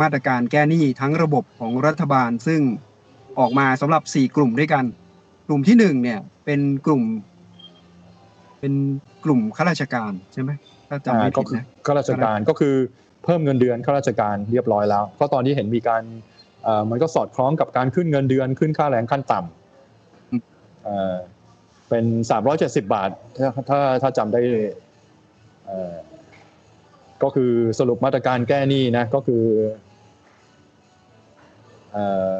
มาตรการแก้หนี้ทั้งระบบของรัฐบาลซึ่งออกมาสำหรับ 4 กลุ่มด้วยกัน กลุ่มที่หนึ่งเนี่ยเป็นกลุ่ม เป็นกลุ่มข้าราชการใช่ไหมถ้าจำไม่อ่าก็ผิดคือนะข้าราชการก็คือเพิ่มเงินเดือนข้าราชการเรียบร้อยแล้ว ก็ตอนนี้เห็นมีการเอ่อมันก็สอดคล้องกับการขึ้นเงินเดือนขึ้นค่าแรงขั้นต่ำเอ่อเป็น 370 บาท ถ้าถ้าถ้าจำได้เอ่อ ก็คือสรุปมาตรการแก้หนี้นะก็คือเออ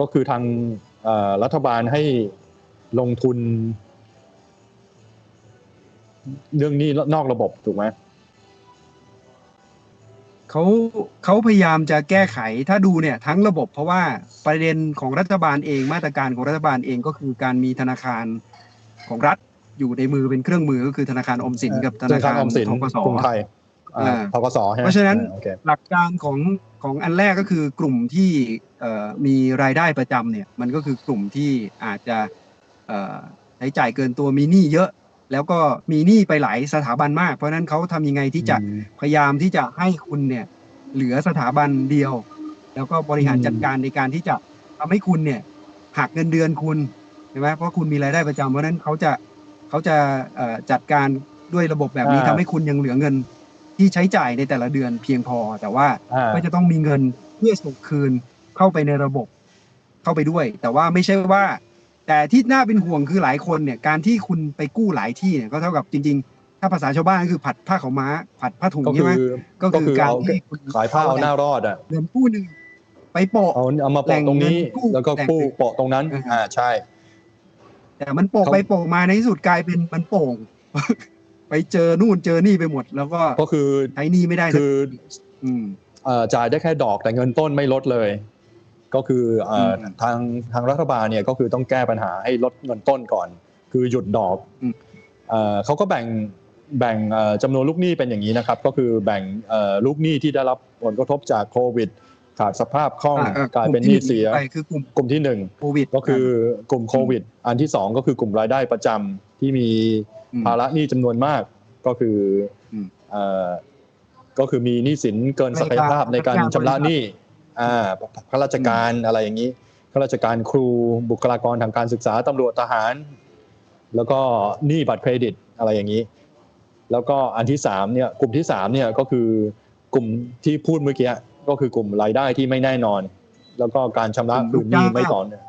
ก็คือทางรัฐบาลให้ลงทุน เรื่องนี้นอกระบบถูกไหมเขาเขาพยายามจะแก้ไขถ้าดูเนี่ยทั้งระบบเพราะว่าประเด็นของรัฐบาลเองมาตรการของรัฐบาลเองก็คือการมีธนาคาร ของรัฐอยู่ในมือเป็นเครื่องมือก็คือธนาคารออมสินกับธนาคารออมสินทกสกรุงไทยอ่าอ่าทกสใช่ไหมเพราะฉะนั้นอ่โอเคหลักการของของอันแรกก็คือกลุ่มที่เอ่อมีรายได้ประจำเนี่ยมันก็คือกลุ่มที่อาจจะเอ่อใช้จ่ายเกินตัวมีหนี้เยอะ แล้วก็มีหนี้ไปหลายสถาบันมาก เพราะฉะนั้นเขาทำยังไงที่จะอืมพยายามที่จะให้คุณเนี่ยเหลือสถาบันเดียว แล้วก็บริหารอืมจัดการในการที่จะทำให้คุณเนี่ยหักเงินเดือนคุณใช่ไหมเพราะคุณมีรายได้ประจำเพราะฉะนั้นเขาจะเขาจะเอ่อจัดการด้วยระบบแบบนี้ทำให้คุณยังเหลือเงินที่ใช้จ่ายในแต่ละเดือนเพียงพอ แต่ว่าอ่าก็จะต้องมีเงินเพื่อส่งคืนเข้าไปในระบบเข้าไปด้วย แต่ว่าไม่ใช่ว่า แต่ที่น่าเป็นห่วงคือหลายคนเนี่ยการที่คุณไปกู้หลายที่เนี่ยก็เท่ากับจริง ๆ ถ้าภาษาชาวบ้านก็คือผัดผ้าขาวม้า ผัดผ้าถุงก็ใช่คืไหมอก็คือการเอาที่คุณขายผ้าเอาหน้ารอดอะเงินกู้หนึ่งไปโปะเอาเอามาโปะตรงนี้แหล่งเงินกู้แล้วก็แหล่งกู้โปะตรงนั้นอ่าอ่าใช่ แต่มันโปะเขาไปโปะมาในที่สุดกลายเป็นมันโป่ง ไปเจอนู่นเจอนี่ไปหมด แล้วก็ก็คือใช้หนี่ไม่ได้สักคืออืมเอ่อจ่ายได้แค่ดอกแต่เงินต้นไม่ลดเลย ก็คือเอ่ออมทางทางรัฐบาลเนี่ยก็คือต้องแก้ปัญหาให้ลดเงินต้นก่อน คือหยุดดอกอืมเอ่อเขาก็แบ่งแบ่งเอ่อจำนวนลูกหนี้เป็นอย่างนี้นะครับ ก็คือแบ่งเอ่อลูกหนี้ที่ได้รับผลกระทบจากโควิด ขาดสภาพคล่องอ่อ่กลายเป็นหนี้เสียไปคือกลุ่มกลุ่มที่หนึ่งโควิดก็คือกลุ่มโควิด อันที่สองก็คือกลุ่มรายได้ประจำที่มีมภาระหนี้จำนวนมาก ก็คืออมเอ่อก็คือมีหนี้สินเกินศักยภาพในการชำระหนี้อ่าข้าราชการอะไรอย่างนี้ข้าราชการครูบุคลากรทางการศึกษาตำรวจทหาร แล้วก็หนี้บัตรเครดิตอะไรอย่างนี้ แล้วก็อันที่สามเนี่ยกลุ่มที่สามเนี่ยก็คือกลุ่มที่พูดเมื่อกี้ ก็คือกลุ่มรายได้ที่ไม่แน่นอน แล้วก็การชำระคืนหนี้ไม่ต่อเนื่อง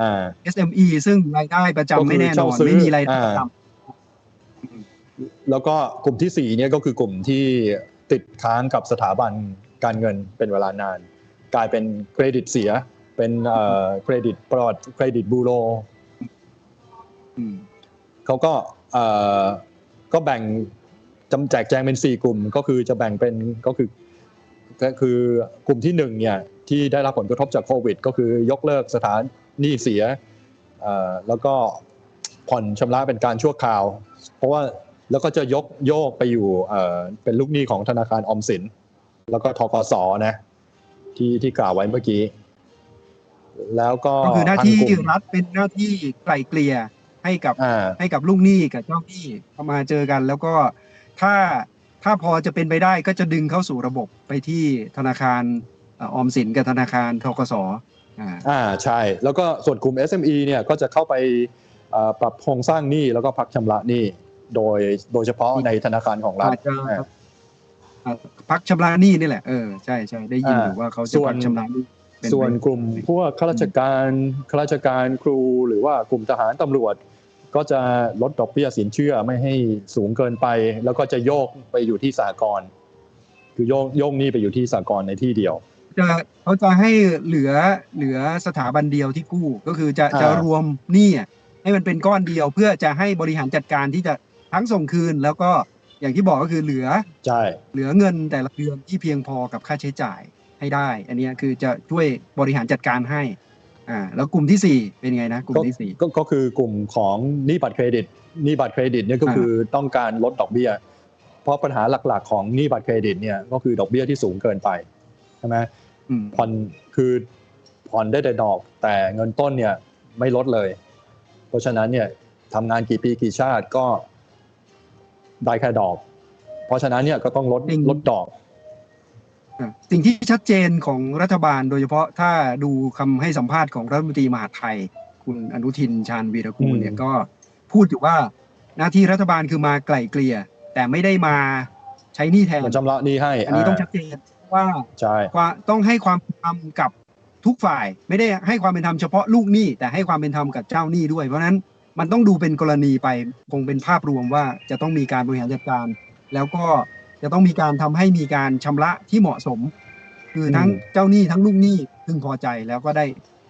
อ่า SME ซึ่งรายได้ประจำก็คือไม่แน่นอนเช่าซื้อไม่มีรายได้อ่าประจแล้วก็กลุ่มที่สี่เนี่ยก็คือกลุ่มที่ติดค้างกับสถาบันการเงินเป็นเวลานาน กลายเป็นเครดิตเสีย เป็นเอ่อเครดิตปลอดเครดิตบูโรำอืมเขาก็เอ่อก็แบ่งจำแจกแจงเป็นสี่กลุ่ม ก็คือจะแบ่งเป็นก็คือ ก็คือกลุ่มที่หนึ่งเนี่ยที่ได้รับผลกระทบจากโควิด ก็คือยกเลิกสถานหนี้เสียเอ่อแล้วก็ผ่อนชำระเป็นการชั่วคราว เพราะว่าแล้วก็จะยกโยกไปอยู่เอ่อเป็นลูกหนี้ของธนาคารออมสิน แล้วก็ทกสนะที่ที่กล่าวไว้เมื่อกี้ แล้วก็ก็คือหน้าที่ทงกลุ่มรัฐเป็นหน้าที่ไกล่เกลี่ยให้กับอ่าให้กับลูกหนี้กับเจ้าหนี้เข้ามาเจอกัน แล้วก็ถ้า ถ้าพอจะเป็นไปได้ก็จะดึงเข้าสู่ระบบไปที่ธนาคารเอ่อออมสินกับธนาคารทกสอ่าอ่าใช่ แล้วก็ส่วนกลุ่ม SME เนี่ยก็จะเข้าไปเอ่อปรับโครงสร้างหนี้แล้วก็พักชำระหนี้โดยโดยเฉพาะในธนาคารของรัฐอาจจะอ่าเอ่อพักชำระหนี้นี่แหละเออใช่ใช่ได้ยินอยู่อ่าว่าเขาจะส่วนพักชำระหนี้เป็ส่วนไปกลุ่มพวกข้าราชการข้าราชการครูหรือว่ากลุ่มทหารตำรวจ ก็จะลดดอกเบี้ยสินเชื่อไม่ให้สูงเกินไป แล้วก็จะโยกไปอยู่ที่สากลคือโยกโยกหนี้ไปอยู่ที่สากลในที่เดียว จะเขาจะให้เหลือเหลือสถาบันเดียวที่กู้ก็คือจะอ่าจะรวมหนี้อะให้มันเป็นก้อนเดียวเพื่อจะให้บริหารจัดการที่จะทั้งส่งคืนแล้วก็อย่างที่บอกก็คือเหลือใช่เหลือเงินแต่ละเดือนที่เพียงพอกับค่าใช้จ่ายให้ได้ อันเนี้ยคือจะช่วยบริหารจัดการให้ อ่าแล้วกลุ่มที่สี่เป็นไงนะ กลุ่มที่สี่ก็ก็คือกลุ่มของหนี้บัตรเครดิตหนี้บัตรเครดิตเนี่ยก็อ่าคือต้องการลดดอกเบี้ย เพราะปัญหาหลักๆ ของหนี้บัตรเครดิตเนี่ยก็คือดอกเบี้ยที่สูงเกินไปใช่ไหมอืมผ่อนคือผ่อนได้แต่ดอก แต่เงินต้นเนี่ยไม่ลดเลย เพราะฉะนั้นเนี่ยทำงานกี่ปีกี่ชาติก็ได้แค่ดอก เพราะฉะนั้นเนี่ยก็ต้องลดจริงลดดอกอะ สิ่งที่ชัดเจนของรัฐบาลโดยเฉพาะถ้าดูคำให้สัมภาษณ์ของรัฐมนตรีมหาดไทย คุณอนุทินชาญวีรกูลเนี่ยอืมก็พูดอยู่ว่าหน้าที่รัฐบาลคือมาไกล่เกลี่ย แต่ไม่ได้มาใช้หนี้แทนมันชำระหนี้ให้ อันนี้ต้องชัดเจนว่าใช่ว่าต้องให้ความเป็นธรรมกับทุกฝ่าย ไม่ได้ให้ความเป็นธรรมเฉพาะลูกหนี้แต่ให้ความเป็นธรรมกับเจ้าหนี้ด้วย เพราะฉะนั้นมันต้องดูเป็นกรณีไปคงเป็นภาพรวมว่าจะต้องมีการบริหารจัดการ แล้วก็ จะต้องมีการทำให้มีการชำระที่เหมาะสม คือทั้งอืมเจ้าหนี้ทั้งลูกหนี้พึงพอใจแล้วก็ได้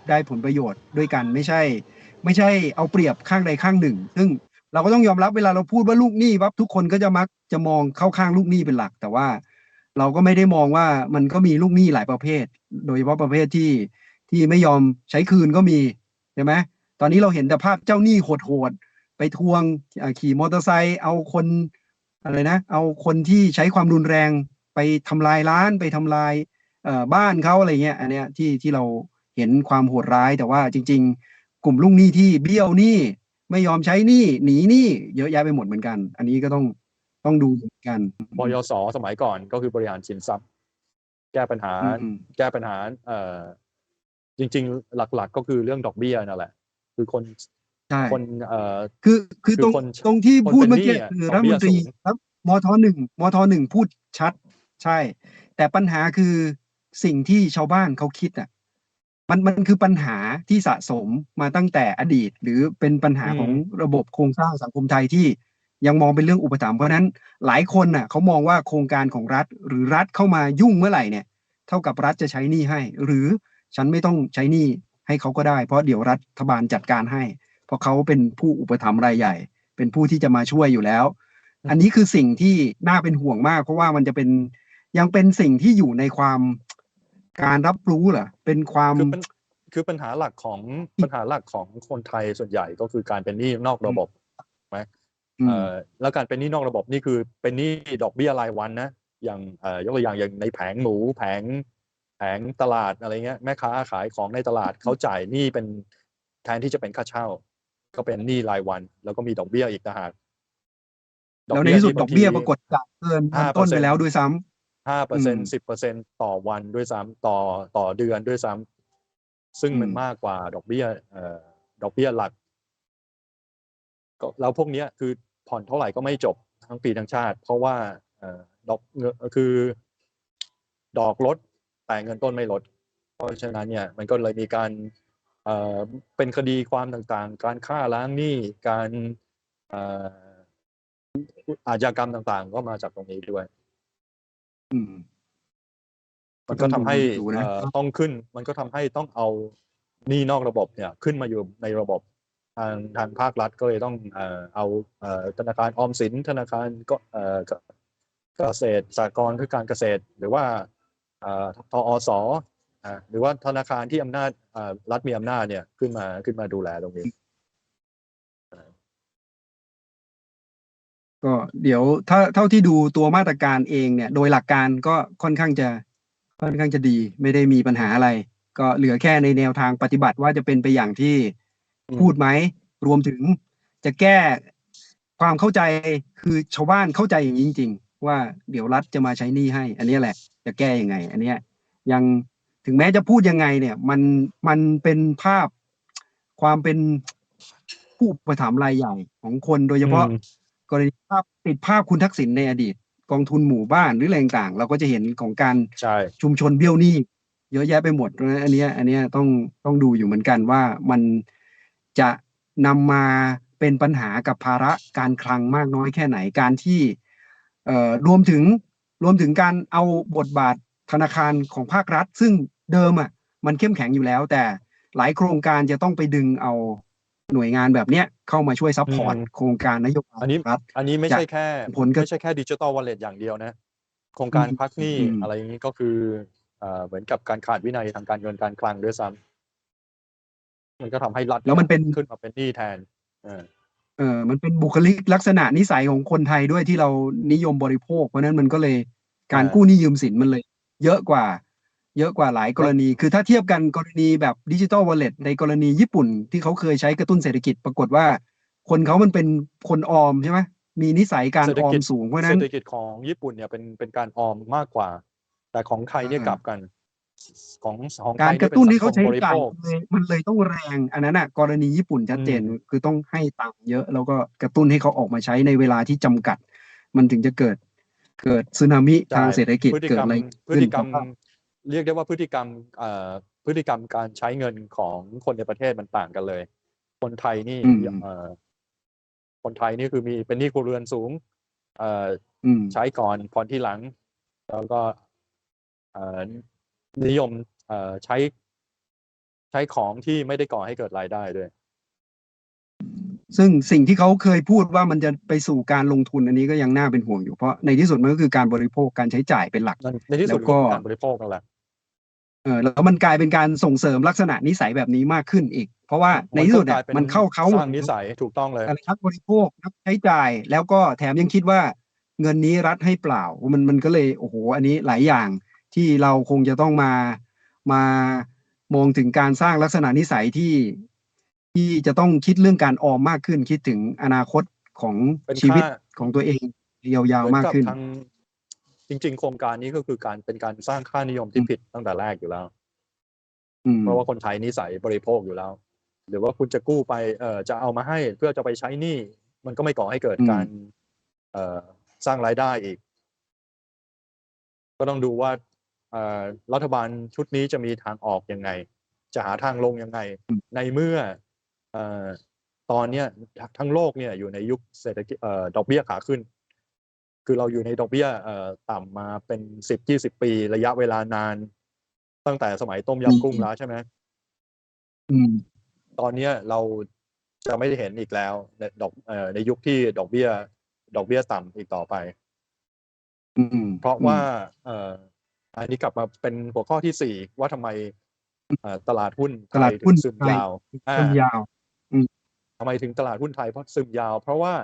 ได้ผลประโยชน์ด้วยกันไม่ใช่ ไม่ใช่เอาเปรียบข้างใดข้างหนึ่ง ซึ่งเราก็ต้องยอมรับเวลาเราพูดว่าลูกหนี้ปั๊บทุกคนก็จะมักจะมองเข้าข้างลูกหนี้เป็นหลัก แต่ว่าเราก็ไม่ได้มองว่ามันก็มีลูกหนี้หลายประเภท โดยเฉพาะประเภทที่ที่ไม่ยอมใช้คืนก็มีใช่ไหมตอนนี้เราเห็นแต่ภาพเจ้าหนี้โหดๆไปทวงอ่าขี่มอเตอร์ไซค์เอาคน อะไรนะ เอาคนที่ใช้ความรุนแรงไปทำลายร้านไปทำลายเอ่อบ้านเขาอะไรเงี้ยอันเนี้ยที่ที่เราเห็นความโหดร้ายแต่ว่าจริง ๆ กลุ่มลูกหนี้ที่เบี้ยวหนี้ไม่ยอมใช้หนี้หนีหนี้เยอะแยะไปหมดเหมือนกัน อันนี้ก็ต้องต้องดูเหมือนกันบยสสมัยก่อนก็คือบริหารสินทรัพย์ แก้ปัญหาอืมแก้ปัญหาเอ่อจริง ๆ หลัก ๆ ก็คือเรื่องดอกเบี้ยนั่นแหละ คือคน ใช่คนเอ่อคือคือคือตรงคนตรงที่คนพูดเป็นเมื่อกี้หนี้อะคือดรัอกฐเบี้มยนตรีสูงครับมทหนึ่งมทหนึ่งพูดชัด ใช่ แต่ปัญหาคือสิ่งที่ชาวบ้านเขาคิดอะมันมันคือปัญหาที่สะสมมาตั้งแต่อดีต หรือเป็นปัญหาอืมของระบบโครงสร้างสังคมไทยที่ยังมองเป็นเรื่องอุปถัมภ์เพราะฉะนั้นหลายคนน่ะเขามองว่าโครงการของรัฐ หรือรัฐเข้ามายุ่งเมื่อไหร่เนี่ย เท่ากับรัฐจะใช้หนี้ให้ หรือฉันไม่ต้องใช้หนี้ให้เขาก็ได้ เพราะเดี๋ยวรัฐบาลจัดการให้ เพราะเขาเป็นผู้อุปถัมภ์รายใหญ่ เป็นผู้ที่จะมาช่วยอยู่แล้ว อันนี้คือสิ่งที่น่าเป็นห่วงมาก เพราะว่ามันจะเป็นยังเป็นสิ่งที่อยู่ในความการรับรู้เหรอเป็นความคือปัญคือปัญหาหลักของปัญหาหลักของคนไทยส่วนใหญ่ก็คือการเป็นหนี้นอกระบบไหมอืมเอ่อแล้วการเป็นหนี้นอกระบบนี่คือเป็นหนี้ดอกเบี้ยรายวันนะอย่างเอ่อยกตัวอย่างอย่างในแผงหมูแผงแผงตลาดอะไรเงี้ยแม่ค้าขายของในตลาดเขาจ่ายหนี้เป็นแทนที่จะเป็นค่าเช่า ก็เป็นหนี้รายวัน แล้วก็มีดอกเบี้ยอีกต่างหากแล้วในที่สุดดอกเบี้ยปรากฏจ่ายเกินพันต้นไปแล้วด้วยซ้ำห้าเปอร์เซ็นอืต์มสิบเปอร์เซ็นต่อวันด้วยซ้ำต่อต่อเดือนด้วยซ้ำซึ่งมันอืมมากกว่าดอกเบี้ยเอ่อดอกเบี้ยหลักก็แล้วพวกเนี้ยคือผ่อนเท่าไหร่ก็ไม่จบทั้งปีทั้งชาติ เพราะว่าเอ่อดอกเงินคือ ดอกลดแต่เงินต้นไม่ลด เพราะฉะนั้นเนี่ย มันก็เลยมีการ เอ่อเป็นคดีความต่างๆ การฆ่าล้างหนี้ การเอ่ออาชญากรรมต่างๆ ก็มาจากตรงนี้ด้วยอืมมันก็ทำให้ดูนะเอ่อต้องขึ้น มันก็ทำให้ต้องเอาหนี้นอกระบบเนี่ย ขึ้นมาอยู่ในระบบทางทางภาครัฐก็เลยต้องเอ่อเอาเอ่อธนาคารออมสินธนาคารก็เอ่อเกเกษตรสหกรณ์เพื่อการเกษตร หรือว่าเอ่อทอสอ่า หรือว่าธนาคารที่อำนาจเอ่อรัฐมีอำนาจเนี่ยขึ้นมาขึ้นมาดูแลตรงนี้ ก็เดี๋ยวถ้าเท่าที่ดูตัวมาตรการเองเนี่ย โดยหลักการก็ค่อนข้างจะค่อนข้างจะดี ไม่ได้มีปัญหาอะไร ก็เหลือแค่ในแนวทางปฏิบัติว่าจะเป็นไปอย่างที่อืมพูดไหม รวมถึงจะแก้ความเข้าใจคือชาวบ้านเข้าใจอย่างนี้จริง ๆ ว่าเดี๋ยวรัฐจะมาใช้หนี้ให้ อันนี้แหละ จะแก้ยังไง อันเนี้ยยัง ถึงแม้จะพูดยังไงเนี่ย มันมันเป็นภาพความเป็นผู้อุประถมภ์รายใหญ่ของคนโดยเฉพาะอืมกรณีภาพติดภาพคุณทักษิณในอดีต กองทุนหมู่บ้านหรืออะไรต่างๆ เราก็จะเห็นของการใช่ชุมชนเบี้ยวหนี้เยอะแยะไปหมดเพราะฉะนั้นอันเนี้ยอันเนี้ยต้องต้องดูอยู่เหมือนกันว่ามันจะนำมาเป็นปัญหากับภาระการคลังมากน้อยแค่ไหนการที่เอ่อรวมถึงรวมถึงการเอาบทบาทธนาคารของภาครัฐ ซึ่ง เดิมอะมันเข้มแข็งอยู่แล้ว แต่หลายโครงการจะต้องไปดึงเอาหน่วยงานแบบเนี้ยเข้ามาช่วยซัพพอร์ตอืมโครงการนโยบายอันนี้ของรัฐอันนี้ไม่ใช่แค่ผลกระไม่ใช่แค่ดิจิ t a ลวอลเล็ตอย่างเดียวนะ โครงการอืมพักหนี้อืมอะไรอย่างนี้ก็คือเอ่อเหมือนกับการขาดวินัยทางการเงินการคลังด้วยซ้ำมันก็ทำให้รัฐแล้วมันเป็นขึ้นมาเป็นหนี้แทนเออเออมันเป็นบุคลิกลักษณะนิสัยของคนไทยด้วยที่เรานิยมบริโภค เพราะฉะนั้นมันก็เลยการอ่ากู้หนี้ยืมสินมันเลย เยอะกว่า เยอะกว่าหลายกรณี คือถ้าเทียบกันกรณีแบบดิจิ t a ลวอลเล็ตในกรณีญี่ปุ่น ที่เขาเคยใช้กระตุ้นเศรษฐกิจปรากฏว่า คนเขามันเป็นคนออมใช่ไหมมีนิสัยการเศรษฐออกิมจสูงเพราะฉะเศนั้รนษฐกิจของญี่ปุ่นเนี่ยเป็นเป็นการออมมากกว่า แต่ของไทยเนี่ยอ่ากลับกัน ของของไทการยกเนี่ยระเป็นตุ้นสัให้งคเขามใช้บริจ่าโภยคเลยมันเลยต้องแรง อันนั้นอะกรณีญี่ปุ่นชัดเจนอืมคือต้องให้ตังค์เยอะ แล้วก็กระตุ้นให้เขาออกมาใช้ในเวลาที่จำกัด มันถึงจะเกิดเกิดสึนามิทางเศรษฐกิจพฤติเกิกดรรมอะไรพฤขึ้นติกรรม เพราะว่าเรียกได้ว่าพฤติกรรมเอ่อพฤติกรรมการใช้เงินของคนในประเทศมันต่างกันเลย คนไทยนี่อืมเอ่อคนไทยนี่คือมีเป็นหนี้ครัวเรือนสูงเอ่ออืมใช้ก่อนผ่อนที่หลัง แล้วก็เอ่อนิยมเอ่อใช้ใช้ของที่ไม่ได้ก่อให้เกิดรายได้ด้วย ซึ่งสิ่งที่เขาเคยพูดว่ามันจะไปสู่การลงทุนอันนี้ก็ยังน่าเป็นห่วงอยู่เพราะในที่สุดมันก็คือการบริโภคการใช้จ่ายเป็นหลักนั่นในที่สุดแล้วก็คือการบริโภคนั่นแหละ เออแล้วมันกลายเป็นการส่งเสริมลักษณะนิสัยแบบนี้มากขึ้นอีก เพราะว่าในที่สุดก็กเนี่ยลายป็มันเข้าเขาสร้างนิสัยถูกต้องเลยอะไรนักบริโภคนักใช้จ่าย แล้วก็แถมยังคิดว่าเงินนี้รัฐให้เปล่ามันมันก็เลยโอ้โหอันนี้หลายอย่างที่เราคงจะต้องมามามองถึงการสร้างลักษณะนิสัยที่ที่จะต้องคิดเรื่องการออมมากขึ้น คิดถึงอนาคตของเป็นชีวิตค่าของตัวเองยาวเหมือนๆมากกับขึ้นทาง จริง ๆ โครงการนี้ก็คือการเป็นการสร้างค่านิยมที่ผิดตั้งแต่แรกอยู่แล้วอืมเพราะว่าคนไทยนิสัยบริโภคอยู่แล้ว หรือว่าคุณจะกู้ไปเอ่อจะเอามาให้เพื่อจะไปใช้หนี้มันก็ไม่ก่อให้เกิดอืมการ เอ่อสร้างรายได้อีก ก็ต้องดูว่าเอ่อรัฐบาลชุดนี้จะมีทางออกยังไง จะหาทางลงยังไง ในเมื่อเอ่อตอนเนี้ยทั้งโลกเนี่ยอยู่ในยุคเศรษฐกิจเอ่อดอกเบี้ยขาขึ้น คือเราอยู่ในดอกเบี้ยเอ่อต่ำมาเป็นสิบยี่สิบปีระยะเวลานาน ตั้งแต่สมัยต้มอืมยำกุ้งแล้วใช่ไหมอืมตอนเนี้ยเราจะไม่ได้เห็นอีกแล้ว ในดอกเอ่อในยุคที่ดอกเบี้ย ดอกเบี้ยต่ำอีกต่อไปอืมเพราะว่าเอ่ออันนี้กลับมาเป็นหัวข้อที่สี่ว่าทำไมเอ่อตลาดหุ้นไทตลาดยหุ้นถึงซึมไทยยาวอ่าต้นยาวทำไมถึงตลาดหุ้นไทยเพราะซึมยาว เพราะว่า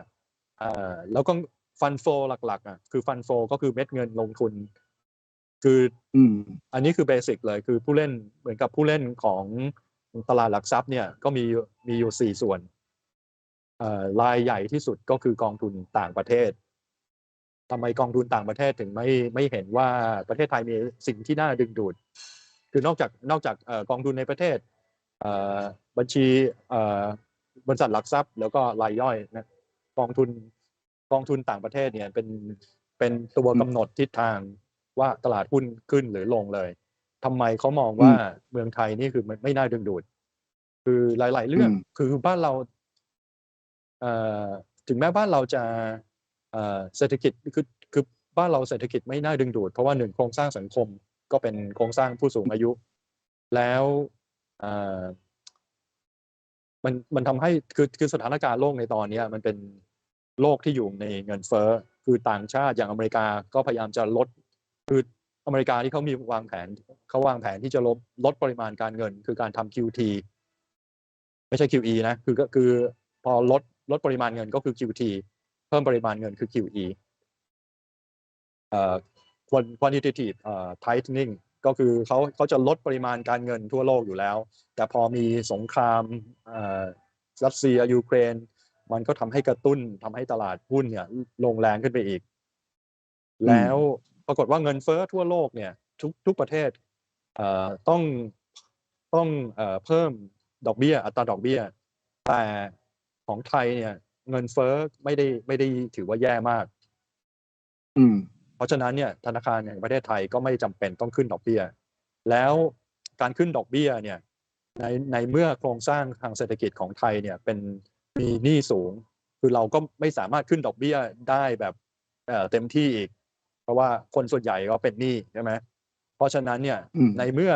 เอ่อแล้วก็ ฟันโฟหลักๆอะคือฟันโฟก็คือเม็ดเงินลงทุน คืออืมอันนี้คือเบสิกเลยคือผู้เล่นเหมือนกับผู้เล่นของตลาดหลักทรัพย์เนี่ยก็มีมีอยู่สี่ส่วนเอ่อรายใหญ่ที่สุดก็คือกองทุนต่างประเทศทำไมกองทุนต่างประเทศถึงไม่ไม่เห็นว่าประเทศไทยมีสิ่งที่น่าดึงดูด คือนอกจากนอกจากเอ่อกองทุนในประเทศเอ่อบัญชีเอ่อบริษัทหลักทรัพย์ แล้วก็รายย่อยนะกองทุน กองทุนต่างประเทศเนี่ยเป็นเป็นตัวกำหนดทิศทางว่าตลาดหุ้นขึ้นหรือลงเลยทำไมเขามองว่าเมืองไทยนี่คือมันไม่น่าดึงดูด คือหลาย ๆ เรื่องอืมคือบ้านเราเอ่อถึงแม้บ้านเราจะเอ่อเศรษฐกิจคือคือบ้านเราเศรษฐกิจไม่น่าดึงดูด เพราะว่าหนึ่งโครงสร้างสังคมก็เป็นโครงสร้างผู้สูงอายุ แล้วเอ่อมันมันทำให้คือคือสถานการณ์โลกในตอนเนี้ยมันเป็น โลกที่อยู่ในเงินเฟ้อคือต่างชาติอย่างอเมริกาก็พยายามจะลด คืออเมริกาที่เขามีวางแผนเขาวางแผนที่จะลดลดปริมาณการเงิน คือการทำ QT ไม่ใช่ QE นะคือก็คือพอลดลดปริมาณเงินก็คือ QT เพิ่มปริมาณเงินคือ QE เอ่อ quantitative เอ่อ tightening ก็คือเขาเขาจะลดปริมาณการเงินทั่วโลกอยู่แล้ว แต่พอมีสงครามเอ่อรัสเซียยูเครน มันก็ทำให้กระตุ้นทำให้ตลาดหุ้นเนี่ยลงแรงขึ้นไปอีก แล้วปรากฏว่าเงินเฟ้อทั่วโลกเนี่ย ทุกทุกประเทศเอ่อต้องต้องเอ่อเพิ่มดอกเบี้ย อัตราดอกเบี้ย แต่ของไทยเนี่ย เงินเฟ้อไม่ได้ไม่ได้ถือว่าแย่มาก อืม เพราะฉะนั้นเนี่ยธนาคารแห่งประเทศไทยก็ไม่จำเป็นต้องขึ้นดอกเบี้ย แล้วการขึ้นดอกเบี้ยเนี่ย ในในเมื่อโครงสร้างทางเศรษฐกิจของไทยเนี่ยเป็น มีหนี้สูง คือเราก็ไม่สามารถขึ้นดอกเบี้ยได้แบบเอ่อเต็มที่อีก เพราะว่าคนส่วนใหญ่ก็เป็นหนี้ใช่ไหมเพราะฉะนั้นเนี่ยอืมในเมื่อ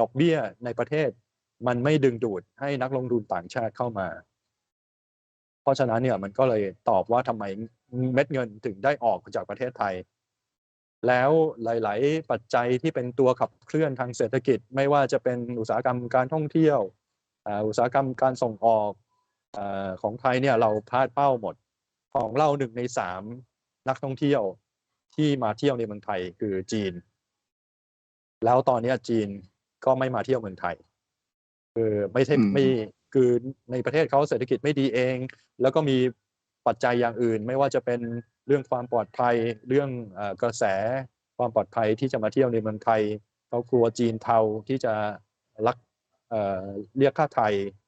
ดอกเบี้ยในประเทศ มันไม่ดึงดูดให้นักลงทุนต่างชาติเข้ามา เพราะฉะนั้นเนี่ยมันก็เลยตอบว่าทำไมเม็ดเงินถึงได้ออกจากประเทศไทย แล้วหลาย ๆ ปัจจัยที่เป็นตัวขับเคลื่อนทางเศรษฐกิจ ไม่ว่าจะเป็นอุตสาหกรรมการท่องเที่ยวอ่าอุตสาหกรรมการส่งออก อาของไทยเนี่ยเราพลาดเป้าหมด ของเราหนึ่งในสามนักท่องเที่ยวที่มาเที่ยวในเมืองไทยคือจีน แล้วตอนเนี้ยจีนก็ไม่มาเที่ยวเมืองไทย คือไม่ใช่อืมไม่คือในประเทศเขาเศรษฐกิจไม่ดีเอง แล้วก็มีปัจจัยอย่างอื่น ไม่ว่าจะเป็นเรื่องความปลอดภัย เรื่องเออกระแสความปลอดภัยที่จะมาเที่ยวในเมืองไทยเขากลัวจีนเทาที่จะลักเอ่อเรียกค่าไทยเอ่อ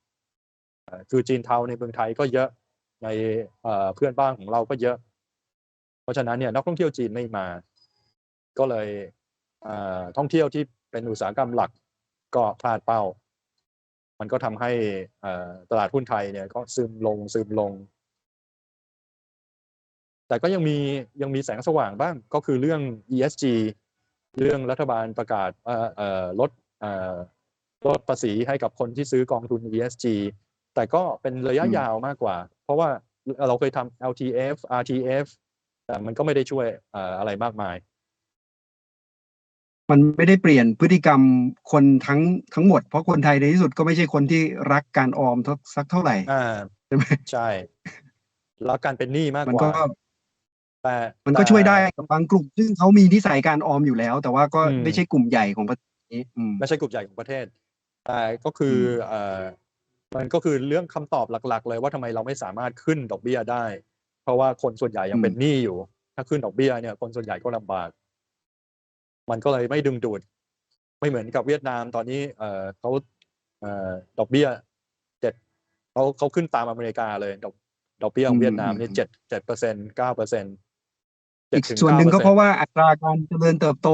คือจีนเทาในเมืองไทยก็เยอะในเพื่อนบ้านของเราก็เยอะ เพราะฉะนั้นเนี่ยนักท่องเที่ยวจีนไม่มา ก็เลยท่องเที่ยวที่เป็นอุตสาหกรรมหลักก็พลาดเป้า มันก็ทำให้ตลาดหุ้นไทยเนี่ยก็ซึมลงซึมลง แต่ก็ยังมียังมีแสงสว่างบ้างก็คือเรื่อง ESG เรื่องรัฐบาลประกาศลดลดภาษีให้กับคนที่ซื้อกองทุน ESG แต่ก็เป็นระยะอืมยาวมากกว่า เพราะว่าเราเคยทำ LTF RTF แต่มันก็ไม่ได้ช่วยเอ่ออะไรมากมาย มันไม่ได้เปลี่ยนพฤติกรรมคนทั้งทั้งหมด เพราะคนไทยในที่สุดก็ไม่ใช่คนที่รักการออมสักสักเท่าไหร่อ่าใช่ไหมใช่แล้วการเป็นหนี้มากมันกว่าก็แต่มันก็แต่ช่วยได้กับบางกลุ่ม ซึ่งเขามีนิสัยการออมอยู่แล้ว แต่ว่าก็อืมไม่ใช่กลุ่มใหญ่ของประเทศนี้อืมไม่ใช่กลุ่มใหญ่ของประเทศ แต่ก็คืออเอ่อ มันก็คือเรื่องคำตอบหลัก ๆ เลยว่าทำไมเราไม่สามารถขึ้นดอกเบี้ยได้ เพราะว่าคนส่วนใหญ่ยังอืมเป็นหนี้อยู่ ถ้าขึ้นดอกเบี้ยเนี่ย คนส่วนใหญ่ก็ลำบาก มันก็เลยไม่ดึงดูด ไม่เหมือนกับเวียดนามตอนนี้ เอ่อเขาเอ่อดอกเบี้ยเจ็ดเขาเขาขึ้นตามอเมริกาเลยดอกดอกเบี้ยของเวียดนามเนี่ยเจ็ดเจ็ดเปอร์เซ็นเก้าเปอร์เซ็นอีกส่วนหนึ่งก็เพราะว่าอัตราการเจริญเติบโต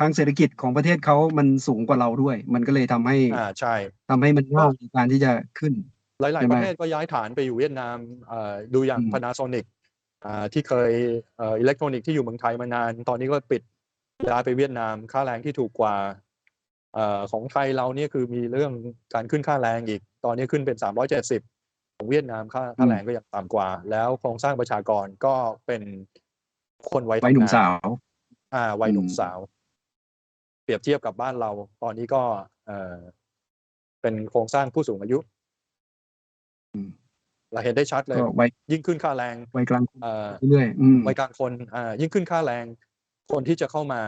ทางเศรษฐกิจของประเทศเขามันสูงกว่าเราด้วย มันก็เลยทำให้อ่าใช่ทำให้มันง่ายในการที่จะขึ้น หลายใช่ๆไหปมระเทศก็ย้ายฐานไปอยู่เวียดนามเอ่อดูอย่างอืม Panasonic อ่าที่เคยเอ่ออิเล็กทรอนิกส์ที่อยู่เมืองไทยมานาน ตอนนี้ก็ปิดย้ายไปเวียดนามค่าแรงที่ถูกกว่าเอ่อของไทยเราเนี่ยคือมีเรื่องการขึ้นค่าแรงอีก ตอนนี้ขึ้นเป็น 370 ของเวียดนามค่าค่าแรงก็ยังต่ำกว่า แล้วโครงสร้างประชากรก็เป็นคนวัยไว้หนุ่มทำงสาว อ่าวัยหนุ่มอืมสาวเป รียบเทียบกับบ้านเรา ตอนนี้ก็เอ่อเป็นโครงสร้างผู้สูงอายุอืมเราเห็นได้ชัดเลยก็ไว้ยิ่งขึ้นค่าแรงไว้กลางคนเอ่อเรื่อยๆอืมวัยกลางคนอ่ายิ่งขึ้นค่าแรง คนที่จะเข้ามา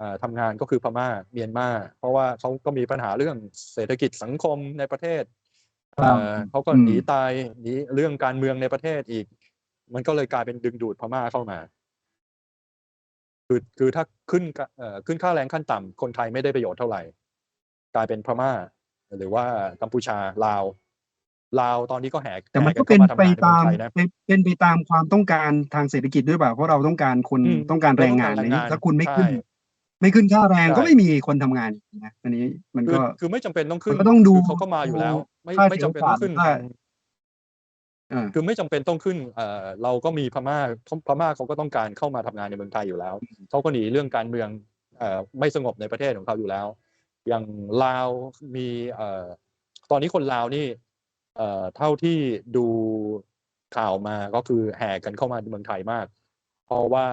อ่าทำงานก็คือพม่าเมียนมาเพราะว่าเขาก็มีปัญหาเรื่องเศรษฐกิจสังคมในประเทศเอ่อเขาก็อืมหนีตายหนีเรื่องการเมืองในประเทศอีก มันก็เลยกลายเป็นดึงดูดพม่าเข้ามา คือคือถ้าขึ้นกะเอ่อขึ้นค่าแรงขั้นต่ำคนไทยไม่ได้ประโยชน์เท่าไหร่ กลายเป็นพม่า หรือว่ากัมพูชาลาวลาวตอนนี้ก็แหกแต่มันแห่ก็กัเป็นข้าไปทำงนในเมืองตามไทยนะเป็นเป็นไปตามความต้องการทางเศรษฐกิจด้วยเปล่าเพราะเราต้องการคนอืมต้องการแรงงานเราต้องการแรงงานถ้าคุณไม่ขึ้นใช่ไม่ขึ้นค่าแรงใช่ก็ไม่มีคนทำงานอีกนะอันนี้มันคือก็คือไม่จำเป็นต้องขึ้นมันก็ต้องดูคืเขาก็มาอยู่แล้ว ไม่ค่าไม่เสียจำเป็นต้องขึ้นโอกาสอ่า คือไม่จำเป็นต้องขึ้นเอ่อเราก็มีพม่าพม่าเขาก็ต้องการเข้ามาทำงานในเมืองไทยอยู่แล้วเขาก็หนีเรื่องการเมืองเอ่อไม่สงบในประเทศของเขาอยู่แล้ว อย่างลาวมีเอ่อตอนนี้คนลาวนี่เอ่อเท่าที่ดูข่าวมาก็คือแห่กันเข้ามาในเมืองไทยมาก เพราะว่า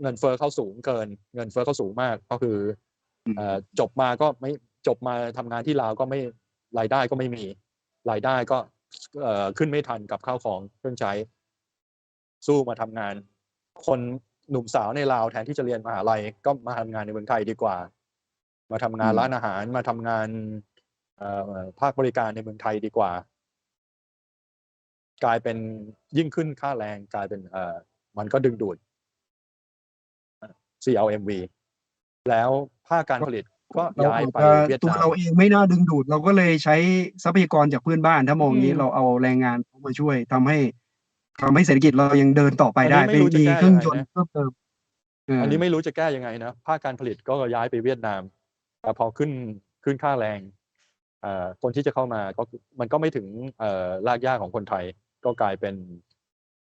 เงินเฟ้อเขาสูงเกิน เงินเฟ้อเขาสูงมากก็คืออืมเอ่อจบมาก็ไม่จบมาทำงานที่ลาวก็ไม่รายได้ก็ไม่มีรายได้ก็เอ่อ ขึ้นไม่ทันกับข้าวของเครื่องใช้ สู้มาทำงาน คนหนุ่มสาวในลาวแทนที่จะเรียนมหาลัยก็มาทำงานในเมืองไทยดีกว่า มาทำงานร้านอาหารมาทำงานภาคบริการในเมืองไทยดีกว่า กลายเป็นยิ่งขึ้นค่าแรงกลายเป็นเอมันก็ดึงดูด CLMV แล้วภาคการผลิต ก็เราย้ายอาจไปจะเวียดตัวนามเราเองไม่น่าดึงดูด เราก็เลยใช้ทรัพยากรจากเพื่อนบ้าน ถ้ามองอย่างนี้อืมเราเอาแรงงานเข้ามาช่วยทำให้ทำให้เศรษฐกิจเรายังเดินต่อไปได้อันนี้ไม่รู้จะมีแก้เครื่องยยังนไงต์นะ เพิ่มเติมเอันนี้ไม่รู้จะแก้ยังไงนะ ภาคการผลิตก็ย้ายไปเวียดนาม แต่พอขึ้นขึ้นค่าแรงเอ่อคนที่จะเข้ามาก็คือมันก็ไม่ถึงเอ่อรากหญ้าของคนไทย ก็กลายเป็น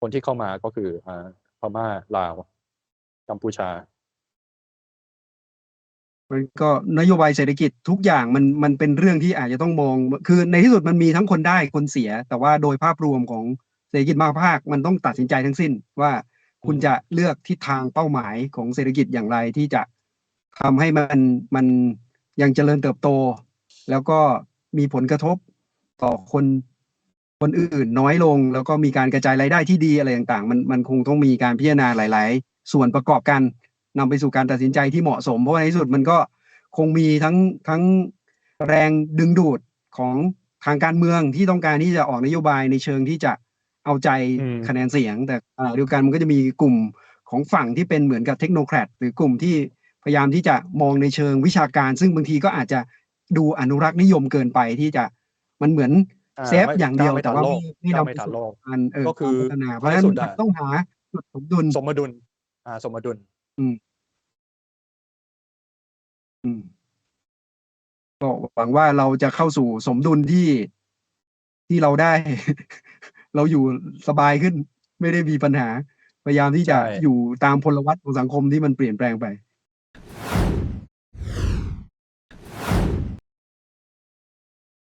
คนที่เข้ามาก็คืออ่าพม่าลาวกัมพูชา มันก็นโยบายเศรษฐกิจทุกอย่างมันมันเป็นเรื่องที่อาจจะต้องมอง คือในที่สุดมันมีทั้งคนได้คนเสีย แต่ว่าโดยภาพรวมของเศรษฐกิจมาภาคมันต้องตัดสินใจทั้งสิ้นว่าคุณจะเลือกทิศทางเป้าหมายของเศรษฐกิจอย่างไรที่จะทำให้มันมันยังเจริญเติบโต แล้วก็มีผลกระทบต่อคนคนอื่นน้อยลง แล้วก็มีการกระจายรายได้ที่ดีอะไรต่างๆ มันมันคงต้องมีการพิจารณาหลาย ๆ ส่วนประกอบกัน นำไปสู่การตัดสินใจที่เหมาะสม เพราะว่าในที่สุดมันก็คงมีทั้งทั้งแรงดึงดูดของทางการเมืองที่ต้องการที่จะออกนโยบายในเชิงที่จะเอาใจอืมคะแนนเสียง แต่อ่าเดียวกันมันก็จะมีกลุ่มของฝั่งที่เป็นเหมือนกับเทคโนแครดหรือกลุ่มที่พยายามที่จะมองในเชิงวิชาการ ซึ่งบางทีก็อาจจะดูอนุรักษ์นิยมเกินไปที่จะมันเหมือนอ่าเซฟอย่างเดียวไม่แต่ว่าทันโลไม่กไม่ไม่นำไปทันสู่โลกการเออก็คือการพัฒนาเพราะฉะนั้นท้ายสุดมันอะต้องหาจุดสมดุลสมดุลอ่าสมดุล อืม ก็หวังว่าเราจะเข้าสู่สมดุลที่ ที่เราได้ เราอยู่สบายขึ้น ไม่ได้มีปัญหา พยายามที่จะใช่อยู่ตามพลวัตของสังคมที่มันเปลี่ยนแปลงไป